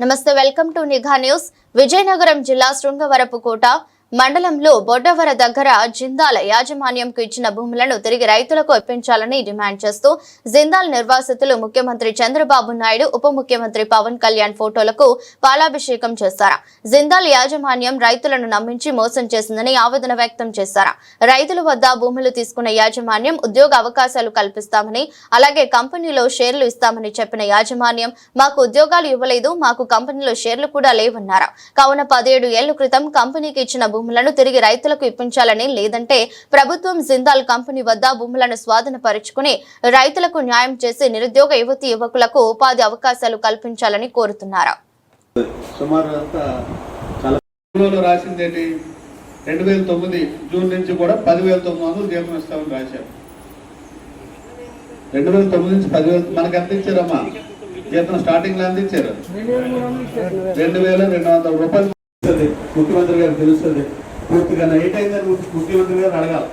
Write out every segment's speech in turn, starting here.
నమస్తే welcome to Nigha news. Vizianagaram జిల్లా శృంగవరపుకోట మండలంలో బొడ్డవర దగ్గర జిందాల్ యాజమాన్యంకు ఇచ్చిన భూములను తిరిగి రైతులకు ఇప్పించాలని డిమాండ్ చేస్తూ జిందాల్ నిర్వాసితులు ముఖ్యమంత్రి చంద్రబాబు నాయుడు ఉప ముఖ్యమంత్రి పవన్ కళ్యాణ్ ఫోటోలకు పాలాభిషేకం చేశారు. జిందాల్ యాజమాన్యం రైతులను నమ్మించి మోసం చేసిందని ఆవేదన వ్యక్తం చేశారు. రైతుల వద్ద భూములు తీసుకున్న యాజమాన్యం ఉద్యోగ అవకాశాలు కల్పిస్తామని అలాగే కంపెనీలో షేర్లు ఇస్తామని చెప్పిన యాజమాన్యం మాకు ఉద్యోగాలు ఇవ్వలేదు మాకు కంపెనీలో షేర్లు కూడా లేవన్నారు. కావున పదిహేడు ఏళ్ళ క్రితం కంపెనీకి ఇచ్చిన భూములను తిరిగి రైతులకు ఇప్పించాలని లేదంటే ప్రభుత్వం జిందాల్ కంపెనీ వద్ద భూములను స్వాధీనపరుచుకుని రైతులకు న్యాయం చేసి నిరుద్యోగ యువతి యువకులకు ఉపాధి అవకాశాలు కల్పించాలని కోరుతున్నారు. సుమారు రెండు వేల తొమ్మిది జూన్ నుంచి కూడా పదివేల తొమ్మిది వందలు జీతం ఇస్తామని రాశారు. రెండు వేల తొమ్మిది నుంచి పదివేల మనకు ఎంత ఇచ్చారమ్మా? జీతం స్టార్టింగ్లో ఎంత ఇచ్చారు? రెండు వేల రెండు వందల రూపాయలు. ముఖ్యమంత్రి గారికి తెలుస్తుంది. పూర్తిగా నైట్ అయిందని ముఖ్యమంత్రి గారు అడగాలి.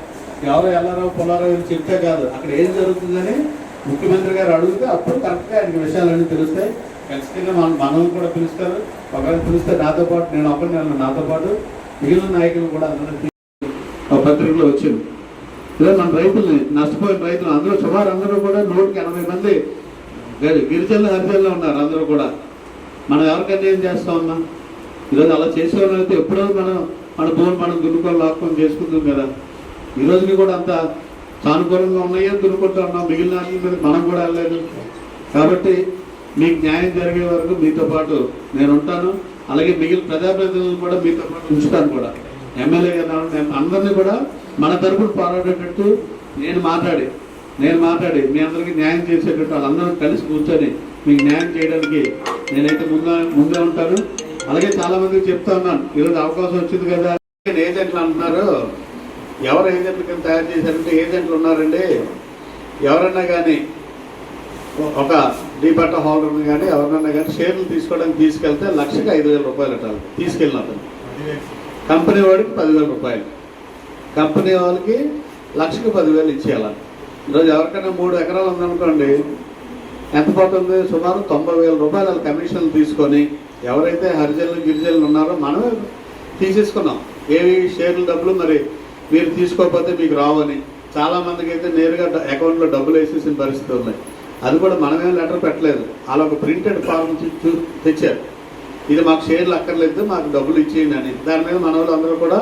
ఎవరో ఎల్లారావు పొలారో అని చెప్తే కాదు. అక్కడ ఏం జరుగుతుందని ముఖ్యమంత్రి గారు అడిగితే అప్పుడు కరెక్ట్గా ఆయనకి విషయాలన్నీ తెలుస్తాయి. ఖచ్చితంగా మన మనం కూడా పిలుస్తారు. ఒకవేళ పిలిస్తే నాతో పాటు నేను ఒకరిని వెళ్ళను నాతో పాటు మిగిలిన నాయకులు కూడా అందరూ ఒక పత్రికలో వచ్చింది. ఇలా మన రైతుల్ని నష్టపోయిన రైతులు. అందరూ సుమారు అందరూ కూడా నూటికి ఎనభై మంది గిరి- గిరిజనులు హరిజనులు ఉన్నారు అందరూ కూడా. మనం ఎవరికైనా ఏం చేస్తామమ్మా ఈరోజు అలా చేసేవాళ్ళైతే ఎప్పుడో మనం మన భూములు మనం దున్నుకొని లాక్కొని చేసుకుందాం కదా. ఈ రోజుకి కూడా అంత సానుకూలంగా ఉన్నాయో? దున్నుకుంటా ఉన్నాం. మిగిలిన మనం కూడా వెళ్ళలేదు. కాబట్టి మీకు న్యాయం జరిగే వరకు మీతో పాటు నేను ఉంటాను. అలాగే మిగిలిన ప్రజాప్రతినిధులు కూడా మీతో పాటు ఉంచుతాను కూడా. ఎమ్మెల్యే గారు నేను అందరినీ కూడా మన తరపున పోరాడేటట్టు నేను మాట్లాడి నేను మాట్లాడి మీ అందరికీ న్యాయం చేసేటట్టు వాళ్ళందరూ కలిసి కూర్చొని మీకు న్యాయం చేయడానికి నేనైతే ముందు ముందే ఉంటాను. అలాగే చాలా మందికి చెప్తా ఉన్నాను. ఈరోజు అవకాశం వచ్చింది కదా ఏజెంట్లు అంటున్నారు? ఎవరు ఏజెంట్ల కింద తయారు చేశారంటే ఏజెంట్లు ఉన్నారండి? ఎవరన్నా కానీ ఒక డీపట్ట హోల్డర్ని కానీ ఎవరినన్నా కానీ షేర్లు తీసుకోవడానికి తీసుకెళ్తే లక్షకి ఐదు వేల రూపాయలు అట్టాలి. తీసుకెళ్ళిన అతను. కంపెనీ వాడికి పదివేల రూపాయలు. కంపెనీ వాళ్ళకి లక్షకి పదివేలు ఇచ్చేయాలి. ఈరోజు ఎవరికైనా మూడు ఎకరాలు ఉందనుకోండి ఎంత పోతుంది సుమారు తొంభై వేల రూపాయలు కమిషన్లు తీసుకొని ఎవరైతే హరిజనులు గిరిజనులు ఉన్నారో మనమే తీసేసుకున్నాం. ఏవి షేర్ల డబ్బులు మరి మీరు తీసుకోకపోతే మీకు రావని. చాలామందికి అయితే నేరుగా అకౌంట్లో డబ్బులు వేసేసిన పరిస్థితి ఉన్నాయి అది కూడా మనమేం లెటర్ పెట్టలేదు. అలా ఒక ప్రింటెడ్ ఫార్మ్ తెచ్చారు. ఇది మాకు షేర్లు అక్కర్లేదు మాకు డబ్బులు ఇచ్చేయండి అని. దాని మీద మన అందరూ కూడా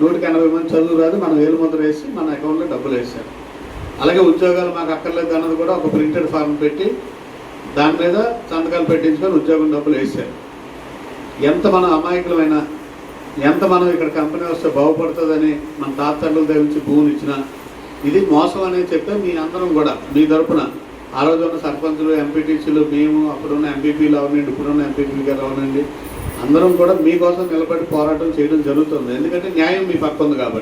నూటికి ఎనభై మంది చదువు రాదు మనం వేలు ముద్ర వేసి మన అకౌంట్లో డబ్బులు వేసారు అలాగే ఉద్యోగాలు మాకు అక్కర్లేదు అన్నది కూడా ఒక ప్రింటెడ్ ఫార్మ్ పెట్టి దాని మీద సంతకాలు పెట్టించుకొని ఉద్యోగం డబ్బులు వేసారు ఎంత మనం అమాయకులమైనా ఎంత మనం ఇక్కడ కంపెనీ వస్తే బాగుపడుతుందని మన తాతల్లుల దగ్గర నుంచి భూములు ఇచ్చినా ఇది మోసం అనేది చెప్పే మీ అందరం కూడా మీ తరపున. ఆ రోజు ఉన్న సర్పంచులు ఎంపీటీసీలు మేము అప్పుడున్న ఎంపీపీలు అవనండి ఇప్పుడున్న ఎంపీపీలు గారు అవనండి. అందరం కూడా మీకోసం నిలబడి పోరాటం చేయడం జరుగుతుంది. ఎందుకంటే న్యాయం మీ పక్క ఉంది కాబట్టి.